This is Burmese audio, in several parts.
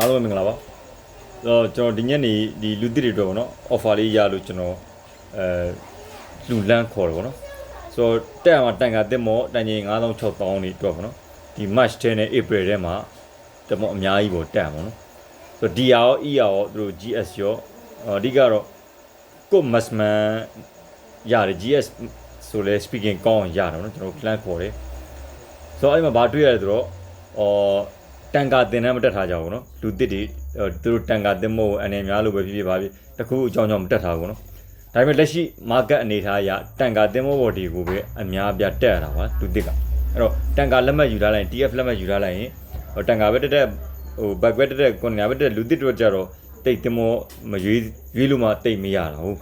အားလုံးပဲမင်္ဂလာပါတော့ကျွန်တော်ဒီညနေဒီလူသစ်တွေအတွက်ပေါ့နော် offer လေးရလို့ကျွန်တော်အဲလူလန်းခေါ်တယ်ပေါ့နော်ဆိုတော့တက်မှာတန်ကတက်မော့တန်ကြီး9000 6000နေအတွက်ပေါ့နော်ဒီ March 10နဲ့ April ထဲမှာတက်မော့အများကြီးပေါ့တက်မှာပေါ့နော်ဆိုတော့ DR ရော ER ရောသူတို့ GS ရောအဓိကတော့ကို Masman ရတယ် GS ဆိုလဲ speaking ကောင်းအောင်ရတယ်ပေါ့နော်ကျွန်တော် plan ခေါ်တယ်ဆိုတော့အဲ့မှာဘာတွေ့ရလဲဆိုတော့အော် တန်ကာသင်တန်းမတက်ထားကြဘူးနော်လူတစ်တွေသူတို့တန်ကာသင်မို့အနေများလို့ပဲဖြစ်ဖြစ်ပါပြီတခုအကြောင်းကြောင့်မတက်ထားဘူးနော်ဒါပေမဲ့လက်ရှိ market အနေထားအရတန်ကာသင်မို့ဘော်ဒီကိုပဲအများပြတက်ရတာပါလူတစ်ကအဲ့တော့တန်ကာလက်မှတ်ယူထားလိုက် TF လက်မှတ်ယူထားလိုက်ရင်တန်ကာပဲတက်တက်ဟို back ပဲတက်တက်ကွန်ညာပဲတက်လူတစ်တို့ကြတော့တိတ်သင်မို့မရွေးရွေးလို့မှတိတ်မရတာဟုတ်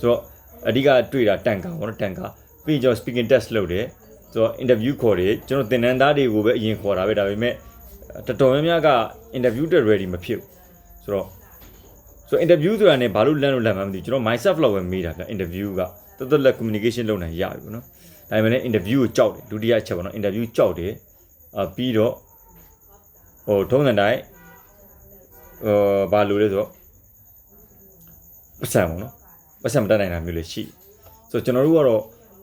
ဆိုတော့အဓိကတွေ့တာတန်ကာဘောနော်တန်ကာပြီးကျွန်တော် speaking test လုပ်တယ်ဆိုတော့ interview ခေါ်တယ်ကျွန်တော်သင်တန်းသားတွေကိုပဲအရင်ခေါ်တာပဲဒါပေမဲ့ တော်တော်များများက interview တက် ready မဖြစ်ဘူးဆိုတော့ဆိုတော့ interview ဆိုတာ ਨੇ ဘာလို့လန့်လို့လန့်မှမသိဘူးကျွန်တော် myself လောက်ပဲမေးတာဗျ interview ကတော်တော်လက် communication လုပ်နိုင်ရပြီပေါ့နော်ဒါပေမဲ့လည်း interview ကိုကြောက်တယ်ဒုတိယအချက်ပေါ့နော် interview ကြောက်တယ်အာပြီးတော့ဟိုထုံးတဲ့တိုင်းဟိုဘာလို့လဲဆိုတော့ပတ်စံပေါ့နော်ပတ်စံမတတ်နိုင်တာမျိုးလည်းရှိဆိုတော့ကျွန်တော်တို့ကတော့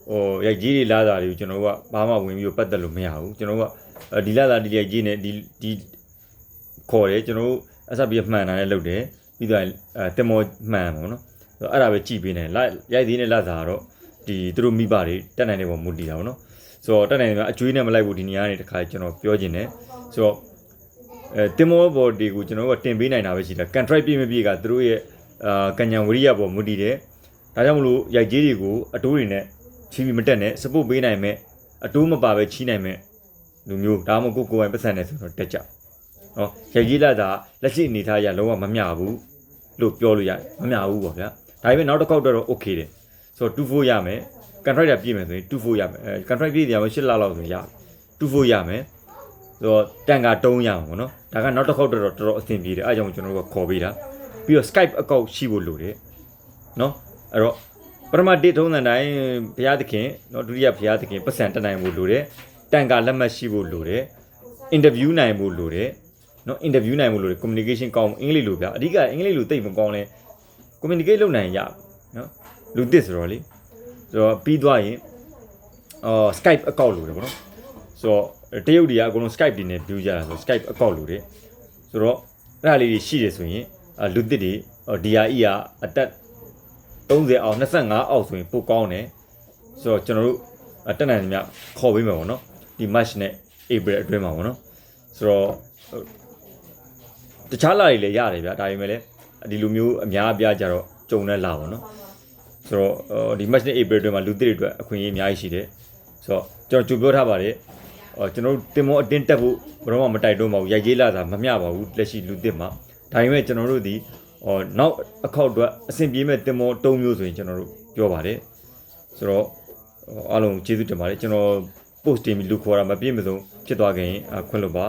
ဟိုရိုက်ကြီးတွေလာတာတွေကိုကျွန်တော်တို့ကဘာမှဝင်ပြီးတော့ပတ်သက်လို့မရဘူးကျွန်တော်တို့ကအဲဒီလာလာဒီရိုက်ကြီးနဲ့ဒီဒီခေါ်တယ်ကျွန်တော်တို့အဆက်ပြီးမှန်တာနဲ့လုပ်တယ်ပြီးတော့အဲတင်မောမှန်ပေါ့နော်အဲ့ဒါပဲကြည်ပေးနေလာရိုက်သေးနဲ့လာစားတော့ဒီသူတို့မိဘတွေတက်နိုင်တဲ့ပုံမူတည်တာပေါ့နော်ဆိုတော့တက်နိုင်တယ်ကအကျွေးနဲ့မလိုက်ဘူးဒီနေရာနေတခါကျွန်တော်ပြောချင်တယ်ဆိုတော့အဲတင်မောဘော်ဒီကိုကျွန်တော်တို့ကတင်ပေးနိုင်တာပဲရှိတာ contract ပြည့်မပြည့်ကသူတို့ရဲ့အာကညံဝရိယပေါ်မူတည်တယ်ဒါကြောင့်မလို့ရိုက်ကြီးတွေကိုအတိုးတွေနဲ့ ချီးပြီးမတက်နဲ့ support ပေးနိုင်မဲ့အတိုးမပါပဲချီးနိုင်မဲ့လူမျိုးဒါမှမဟုတ်ကိုယ်ကိုယ်ပိုင်ပတ်စံနေဆိုတော့တက်ကြနော်ရကြီးလာတာလက်ရှိအနေထားရလုံးဝမမျှဘူးလို့ပြောလို့ရတယ်မမျှဘူးပေါ့ဗျာဒါပေမဲ့နောက်တစ်ခေါက်တော့ okay တယ်ဆိုတော့24ရမယ် contract ရပြည့်မယ်ဆိုရင်24ရမယ်အဲ contract ပြည့်တယ်မှာ8လလောက်ဆိုရင်ရ24ရမယ်ဆိုတော့တန်က3ရမှာပေါ့နော်ဒါကနောက်တစ်ခေါက်တော့တော်တော်အဆင်ပြေတယ်အဲအကြောင်းကျွန်တော်တို့ကခေါ်ပေးတာပြီးတော့ Skype account ရှိဖို့လိုတယ်နော်အဲ့တော့ ပထမဒေထုံးတဲ့တိုင်းဘုရားသခင်နော်ဒုတိယဘုရားသခင်ပတ်စံတက်နိုင်ဖို့လိုတယ်တန်ကာလက်မှတ်ရှိဖို့လိုတယ်အင်တာဗျူးနိုင်ဖို့လိုတယ်နော်အင်တာဗျူးနိုင်ဖို့လိုတယ် communication ကောင်းအင်္ဂလိပ်လိုပြအဓိကအင်္ဂလိပ်လိုတိတ်မကောင်းလဲ communicate လုပ်နိုင်ရနော်လူသစ်ဆိုတော့လေဆိုတော့ပြီးသွားရင်အော် Skype account လိုတယ်ဗောနော်ဆိုတော့တရုတ်တွေကအကုန်လုံး Skype တွေနဲ့ view ကြတာဆို Skype account လိုတယ်ဆိုတော့အဲ့ဒါလေးတွေရှိတယ်ဆိုရင်အာလူသစ်တွေ DRE ကအတက် 30အောင်25အောက်ဆိုရင်ပိုကောင်းတယ်ဆိုတော့ကျွန်တော်တို့အတက်နိုင်တယ်မြခေါ်ပေးမယ်ဗောနော်ဒီ match နဲ့ April အတွင်းမှာပေါ့နော်ဆိုတော့တခြားလာတွေလည်းရတယ်ဗျာဒါပေမဲ့လည်းဒီလိုမျိုးအများအပြားကြတော့ကြုံနဲ့လာပါတော့ဆိုတော့ဒီ match နဲ့ April အတွင်းမှာလူသစ်တွေအတွက်အခွင့်အရေးအများကြီးရှိတယ်ဆိုတော့ကျွန်တော်ကြိုပြောထားပါတယ်အော်ကျွန်တော်တို့တင်မောအတင်းတက်ဖို့ဘယ်တော့မှမတိုက်တော့ပါဘူးရိုက်ကြီးလာတာမမျှပါဘူးလက်ရှိလူသစ်မှာဒါပေမဲ့ကျွန်တော်တို့ဒီ ဟောနောက်အခောက်အတွက်အဆင်ပြေမဲ့တင်မောတုံးမျိုးဆိုရင်ကျွန်တော်တို့ပြောပါတယ်ဆိုတော့အားလုံးကျေးဇူးတင်ပါတယ်ကျွန်တော် post တင်ပြီးလူခေါ်တာမပြည့်မစုံဖြစ်သွားခင်ခွင့်လွှတ်ပါ